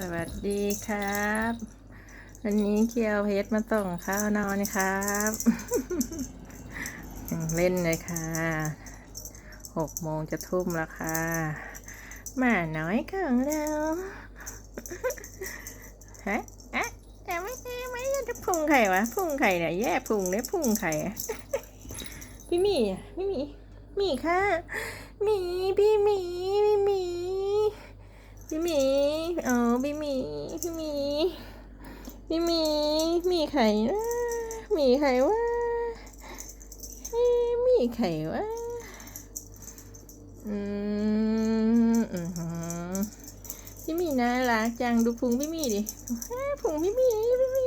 สวัสดีครับ วันนี้เคียวเพชรมาส่งข้าวนอนครับ เล่นเลยค่ะ หกโมงจะทุ่มแล้วค่ะหมาน้อยของเราฮะอะแต่ไม่ไม่ไม่จะพุงไข่วะ พุงไข่เนี่ยแย่พุงเนี่ยพุงไข่พี่มีอะพี่มีมีค่ะหมีพี่หมีพี่หมี พี่หมีอ๋อพี่หมี พี่หมี พี่หมี มีไข่ นะมีไขวะมีไข่วะอืมอือหือพี่หมีน่ารักจังดูพุงพี่มีดิพุงพี่มีพี่มี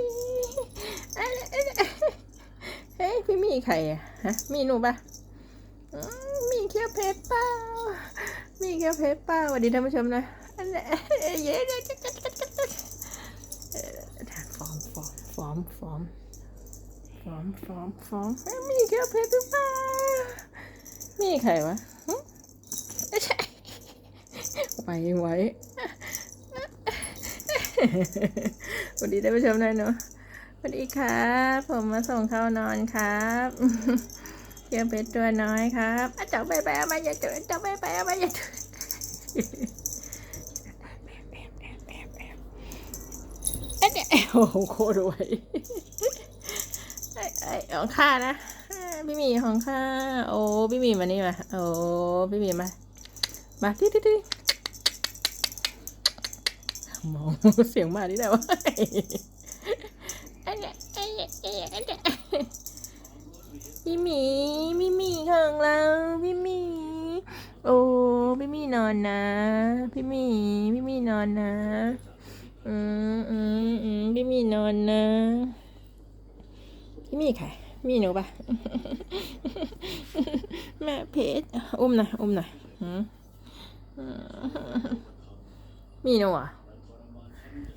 เฮ้ยพี่มีไข่อะฮะมีหนูปะมีแค่เพชรเปล่ามีแค่เพชรเปล่าสวัสดีท่านผู้ชมนะอันนี้เย้เย้ อร์มฟอร์มฟอร์มฟอร์มฟอร์มฟอร์มเอ้ยมีแค่เพชรหรือเปล่ามีใครวะหึไม่ใช่ไปไว้สวัสดีท่านผู้ชมนะเนาะสวัสดีครับ ผมมาส่งเข้านอนครับเกี่ยวเพชรตัวน้อยครับอะเจ้าไปไปเอามาอย่าเจอเจ้าไปไปเอามาอย่าเจอ เนี่ยโอ้โหโคตรไวไอ้ไอ้ของข้านะพี่มีของข้าโอ้พี่มีมานี่มาโอ้พี่มีมามาที่ที่ที่มองเสียงมาที่ไหนวะไอ้เนี่ยไอ้เนี่ยไอ้เนี่ยไอ้เนี่ยพี่มีพี่มีของเราพี่มีโอ้พี่มีนอนนะ พี่มีพี่มีนอนนะ อืมอืมอืมพี่มีนอนนะพี่มีใครมีหนูปะแม่เพชรอุ้มหน่อยอุ้มหน่อยมอืมมีหนูอะ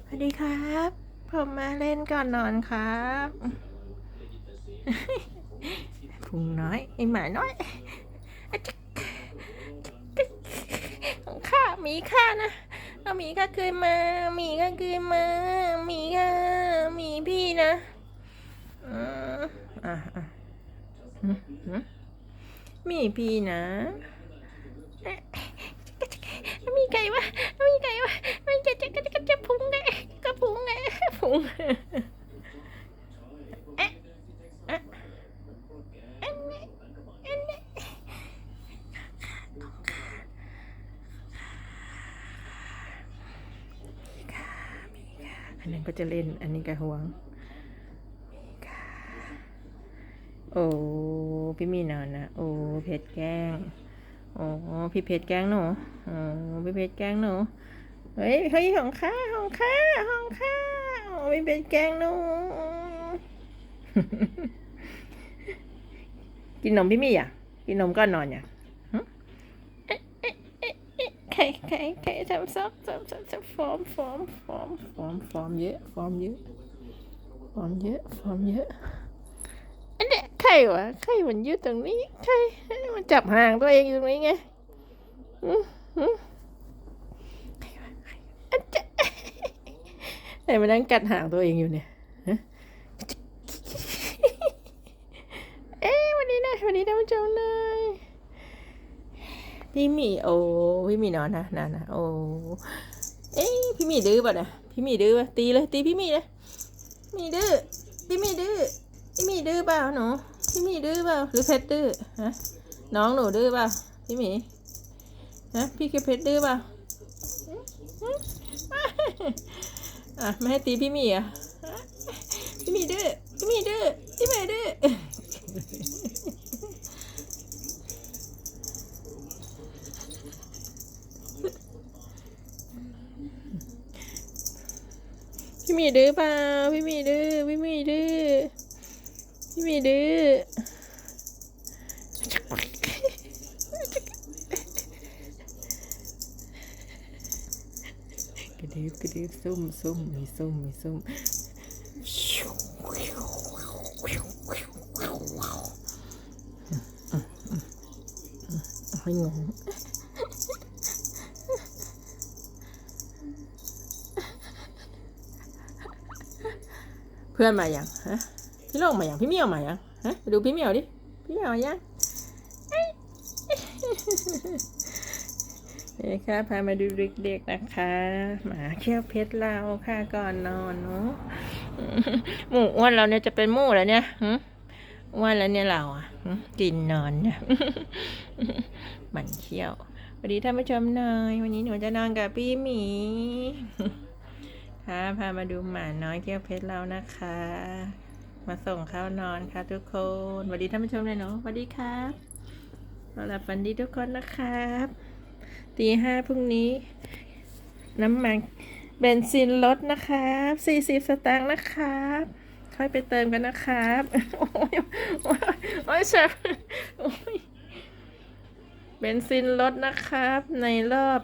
สวัสดีครับ ผมมาเล่นก่อนนอนครับพุงน้อยไอหมาน้อยอของข้ามีข้านะ เอาหมีก็คืนมาหมีก็คืนมาหมีก็หมีพี่นะอะอะหืมอืมมีพี่นะเอ๊ะมีไก่วะมีไก่วะมีไก่จะจะจะพุงไงก็พุงไงพุงเอ๊ะเอ๊ะอันนี้อันนี้ อั นนั้นก็จะเล่น อันนี้ก็ห่วงมีค่ะโอ้พี่มีนอนนะ โอ้เพชรแกล้ง โอ้พี่เพชรแกล้งหนูโอ้พี่เพชรแกล้งหนู เฮ้ยเฮ้ยของข้าของข้าของข้าโอ้พี่เพชรแกล้งหนูกินนมพี่มีอะ กินนมก่อนอนอย่างหึเอ๊ะเอ๊ะเอ๊ะเอ๊ะ ไข่ไข่ไข่ทำซอกทำซอกทำฟอร์มฟอร์มฟอร์มฟอร์มฟอร์มเยอะฟอร์มเยอะฟอร์มเยอะฟอร์มเยอะอันเนี้ยไข่วะไข่มันยืดตรงนี้ไข่มันจับห่างตัวเองอยู่ตรงนี้ไงอืมอืมไข่วะไข่อันเจะไหนมันนั่งกัดหางตัวเองอยู่เนี่ยฮะเอ๊ะวันนี้นะวันนี้ท่านผู้ชมเลย พี่มีโอ้พี่มีนอนนะนะนะโอ้เอ้ยพี่มีดื้อป่ะนะพี่มีดื้อป่ะตีเลยตีพี่มีเลยมีดื้อพี่มีดื้อพี่มีดื้อเปล่าหนูพี่มีดื้อเปล่าหรือเพชรดื้อฮะน้องหนูดื้อเปล่าพี่มีฮะพี่เพชรดื้อเปล่าอะไม่ให้ตีพี่มีอะพี่มีดื้อพี่มีดื้อพี่มีดื้อ พี่ห มีดื้อเปล่าพี่มีดื้อพี่มีดื้อพี่มีดื้อกระดึบกระดึบซุ่มซุ่มมีซุ่มมีซุ่มให้งง เพื่อนมาอยังฮะพี่โลงมาอยังพี่เมียวมาอยังฮะไปดูพี่เมียวดิพี่เมียวมาอยังเอ้ยนี่ค่ะพามาดูเด็กๆนะคะ หมาเขี้ยวเพชรเราค่ะก่อนนอนเนาะหมูอ้วนเราเนี่ยจะเป็นหมูแล้วเนี่ยอ้วนแล้วเนี่ยเราอะกินนอนเนี่ยหมันเขี้ยวสวัสดีท่านผู้ชมหน่อย วันนี้หนูจะนอนกับพี่หมี ค่ะพามาดูหมาน้อยเกี้ยวเพชรเรานะคะ มาส่งเข้านอนค่ะทุกคนสวัสดีท่านผู้ชมเลยเนาะสวัสดีครับนอนหลับฝันดีทุกคนนะครับตีห้าพรุ่งนี้ น้ำมันเบนซินลดนะครับสี่สิบสตางค์นะครับ ค่อยไปเติมกันนะครับ โอ้ยโอ้ยโอ้ยเชฟโอ้ยเบนซินลดนะครับ ในรอบ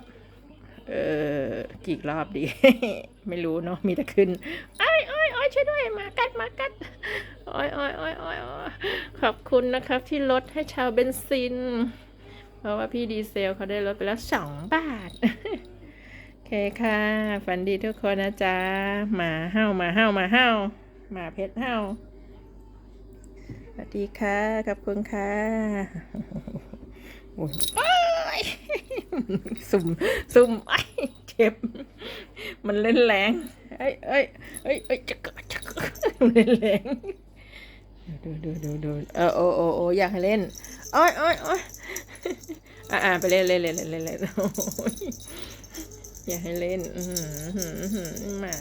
เออกี่รอบดี ไม่รู้เนาะมีแต่ขึ้นไอ้ไอ้อ้ยช่วยด้วยมากัดมากัดอ้ยอ้ยอ้ยอ้ยโอ้ยขอบคุณนะครับที่ลดให้ชาวเบนซิน เพราะว่าพี่ดีเซลเขาได้ลดไปแล้วสองบาทโอเคค่ะ ฝันดีทุกคนนะจ๊ะหมาเห่าหมาเห่าหมาเห่าหมาเพชรเห่าสวัสดีค่ะ ขอบคุณค่ะโอ้ยสุ่ม สุ่มไอ้เจ็บ มันเล่นแรงเอ้ยเอ้ยเอ้ยเอ้ยจะกะจะกะเล่นแรงดูดูดูดูเออโอโอโออยากให้เล่นโอ้ยโอ้ยโอ้ยอะอะไปเล่นเล่นเล่นเล่นเล่นเล่นโอ้ยอยากให้เล่นหมา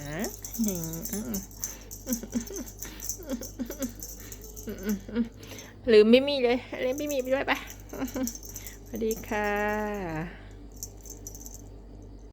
หืออื้อไม่มีเลยเล่นไม่มีไปด้วยไปสวัสดีค่ะ